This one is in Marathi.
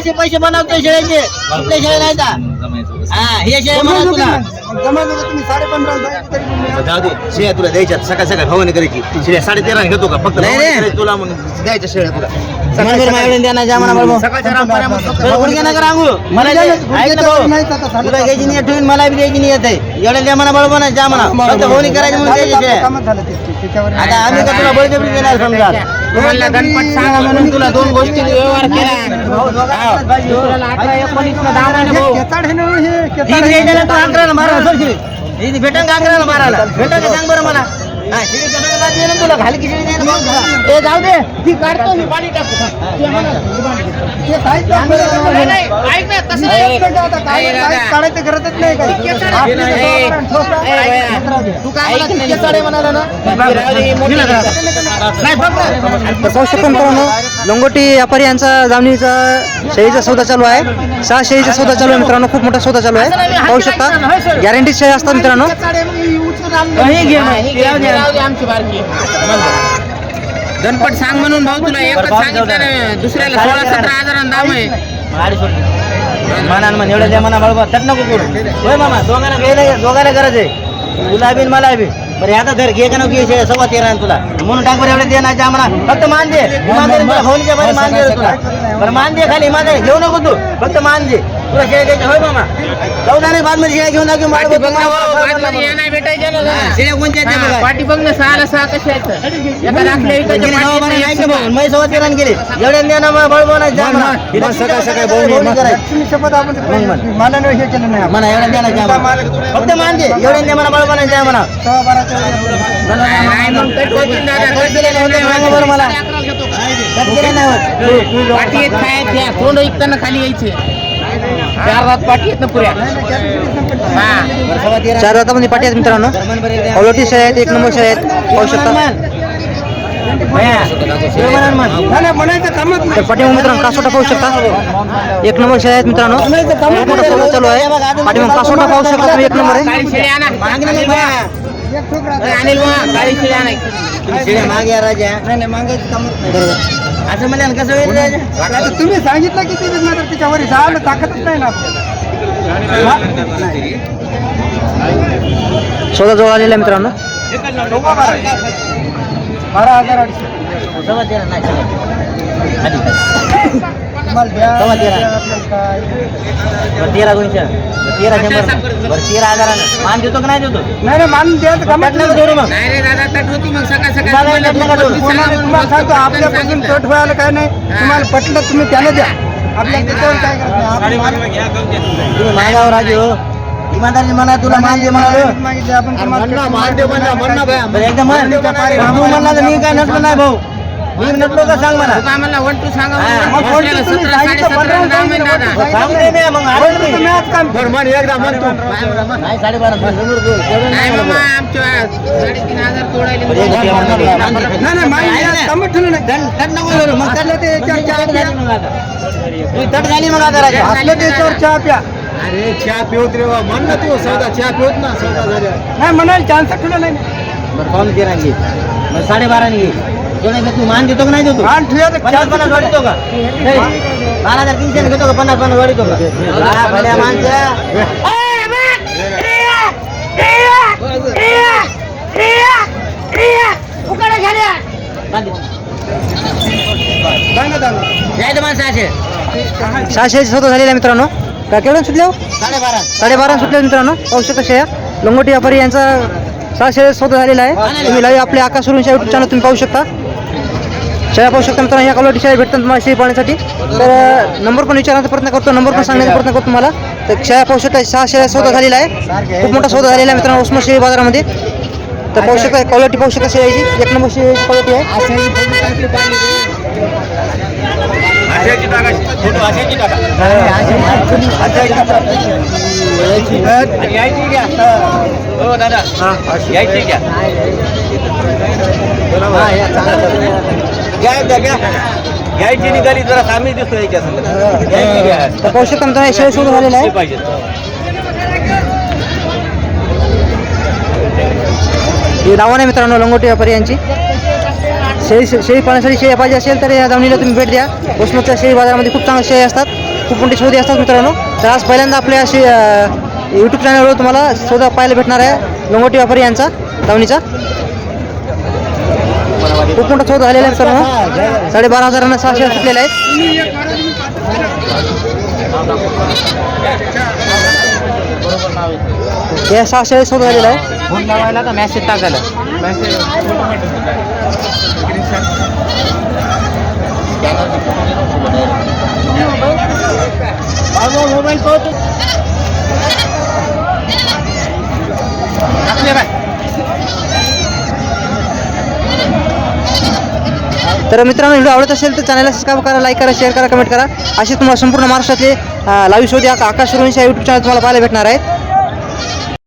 असे पैसे बनवतो शेळ्याचे कुठल्या शेळ्या नाही का हा हे शेळ्या म्हणा तुला. साडे तरी पण मी- जाऊ दे. शेळ्या तुला द्यायच्यात. सकाळ सकाळ भवानी करायची. शेळ्या साडे तेरा घेतो का? फक्त नाही. भवानी तुला मग. द्यायच्या शेळ्या तुला. फक्त गुडघे नका रांगू. मला. ऐक ना भाऊ. तुला घ्यायची नाही ठेवून मला बी द्यायची नाही येत आहे. एवढ्या द्या म्हणा बरोबर ना जा म्हणा. फक्त होणी करायची म्हणून द्यायची आता आम्ही का तुला बळजबरी देणार समजा? तुम्हाला गणपत सांगा म्हणून तुला दोन गोष्टी व्यवहार केला अठरा एकोणीसला दहा महिने भाऊ. केताड हे ना तू अकराला मारा सोडशील. इथे भेटन का अकराला मारायला? भेटन का सांग बरं मला? हा, तुला? खाली खिचडी. ए, जाऊ दे. ती काढतो मी. पाणी ते. काढायचं गरजच नाही. तू काय ती म्हणाला ना? लंगोटी व्यापारी यांचा जामणीचा शेळीचा सौदा चालू आहे. सहा शेळीचा सौदा चालू आहे मित्रांनो खूप मोठा सौदा चालू आहे. पाहू शकता गॅरंटी शेळी असतात मित्रांनो. ही. हे हे गणपत सांग म्हणून भाऊ तुला एकच सांगितलं दुसऱ्याला सोळा सतरा हजारांना दाम आहे. मनान म्हण एवढं द्या म्हणा बरोबर तट नको करू. होय मामा दोघांना घ्यायला दोघांना गरज आहे. तुला बी न मला बी बरं आता धर घे का नको सव्वा तेरा तुला. म्हणून टाक बरं एवढं दे ना जा म्हणा फक्त मान दे. इमानदारी तुला फोन घे बरं मान दे तुला. बरं मान दे खाली इमानदारी घेऊ नको तू. फक्त मान दे. तुला होय मामा नाही शेळ्या घेऊन दाखव मला पाठी बघ, बघ ना मला भाऊ, बघ, आतमध्ये मला या बघ. नाही भेटायच्या ना हा, शेळ्या कोणत्या आहेत ते हा, बघा. पाठी बघ ना सहाला सहा कशा आहेत एका राखल्या विकायच्या नाही का द्या मग जा सकाळ सकाळी शपथ आपण ते म्हण. मानाने हे केलं नाही आपण. द्या जा म्हणा. फक्त मान दे एवढ्या द्या म्हणा नाही जा म्हणा सव्वा बाराच्या. नाही नाही, मग कट होतील दादा, कट मला. नाही. नाही. पाठी काय त्या तोंड ऐकताना खाली यायचे चार रात पाठी आहेत ना पुऱ्या. हा. चार दातामध्ये पाठी आहेत मित्रांनो. क्वालिटी शेळ्या आहेत एक नंबर शेळ्या आहेत. पाहू शकता. तर. पाठीमाग मित्रांनो कासोटा पाहू शकता. एक नंबर शेळ्या आहेत मित्रांनो. मोठा चालू आहे. पाठीमाग कासोटा पाहू शकता तुम्ही एक नंबर आहे. शेळी अनिल शेळी मागे या राजा. नाही नाही मागायचं कामच नाही. असं म्हणाल कसं होईल? राजा? आता तुम्ही सांगितलं की ते मात्र त्याच्यावर झालं ताकदच नाही ना आपल्याला. सौदा जवळ आलेला आहे मित्रांनो. बारा हजार अडीचशे सव्वा तेरा नाही, सव्वा. तुम्हाला द्या तेरा. बरं, तेरा शंभर बरं तेरा हजारानं मान देतो का नाही देतो? नाही नाही मान द्यायचं कामच पटलं नाही. जोडू मग. नाही रे दादा तट होती मग सकाळ सकाळ तुम्हाला तट कोणाला सांगतो आपल्यापासून. कट व्हायला काय नाही. तुम्हाला पटलं तुम्ही त्याला द्या. आपल्या त्याच्यावर काय करत नाही आपण तुम्ही मागावर राजू इमानदारी म्हणा तुला मान दे म्हणालो मागितलं आपण तुम्हाला बरं एकदा म्हण तू म्हणला तर मी काय नटलो नाही भाऊ. मी नटलो का सांग मला? वन टू सांगा हा. मग तुम्ही सांगितलं, पंधरा सांगितलं, दे मी, मग आलो नाही. साडेबारा नाही. नाही. आमच्या साडेतीन हजार तोडायले बरं, मान मान दे. नाही नाही मान? कामच ठेवलं नाही. नको मग ते झाली मग आता. तुझी तट झाली मग आता राजा. असलं त्याच्यावर चहा प्या. अरे चहा पिवत रे. म्हण ना तू सौदा चहा पिवत ना सौदा झाल्या. नाही म्हणाल चान्स ठेवलं नाही बरं पाऊन तेरा घे मग साडेबाराने घे. तू मान देतो का नाही देतो? मान ठेवलं तर पन्नास chance पन्नास ठेवलं वाढतो का नाही. बारा हजार तीनशे घेतो का? पन्नास पन्नास वाढतो का? भल्या माणसं. बांध दे. नाही ना दादा. जायचं माणसं असे सहा शेळीचा सौदा झालेला मित्रांनो. का केवढं सुटल्या हो? साडेबारा साडेबारा सुटल्या मित्रांनो. पाहू शकता शेळ्या लंगोटी व्यापारी यांचा सहा शेळी सौदा झालेला आहे. तुम्ही लाईव्ह आपल्या आकाश सुरून युट्यूब चॅनल तुम्ही पाहू शकता. शेळ्या पाहू शकता मित्रांनो ह्या क्वालिटी शेळ्या भेटतात तुम्हाला शेळी पाहण्यासाठी. तर नंबर पण विचारण्याचा प्रयत्न करतो नंबर पण सांगण्याचा प्रयत्न करतो तुम्हाला. तर शेळ्या पाहू शकता सहा शेळ्या सौदा झालेला आहे. खूप मोठा सौदा झालेला आहे मित्रांनो उस्मा शेळी बाजारामध्ये. तर पाहू शकता क्वालिटी पाहू शकता शेळ्याची एक नंबर शेळीची क्वालिटी आहे. हो दादा. यायची घ्या. घ्या घ्या घ्या. घ्यायची निघाली जरा सामी दिसतो याच्या संग तर सौदा झालेला आहे. पाहिजे. ही नावं आहे मित्रांनो लंगोटी व्यापारी यांची. शेळी शेळी पाहण्यासाठी शेळी पाहिजे असेल तर या दावणीला तुम्ही भेट द्या. उस्माच्या शेळी बाजारामध्ये खूप चांगल्या शेळी असतात. खूप मोठे सौदे असतात मित्रांनो. तर आज पहिल्यांदा आपल्या अशी यूट्यूब चॅनलवर तुम्हाला सौदा पाहायला भेटणार आहे लंगोटी व्यापारी यांचा दावणीचा. खूप मोठा सौदा झालेला आहे मित्रांनो साडेबारा हजारांना सहाशे सुटलेले आहेत. या सहाशे सौदा झालेला आहे. फोन लावायला का मॅसेज टाकायला. तर मित्रांनो व्हिडिओ आवडत असेल तर चॅनलला सबस्क्राईब करा लाईक करा शेअर करा कमेंट करा. असे तुम्हाला संपूर्ण महाराष्ट्रातले लाईव्ह शोध आकाश सुरवंशी या यूट्यूब चॅनल तुम्हाला पाहायला भेटणार आहेत.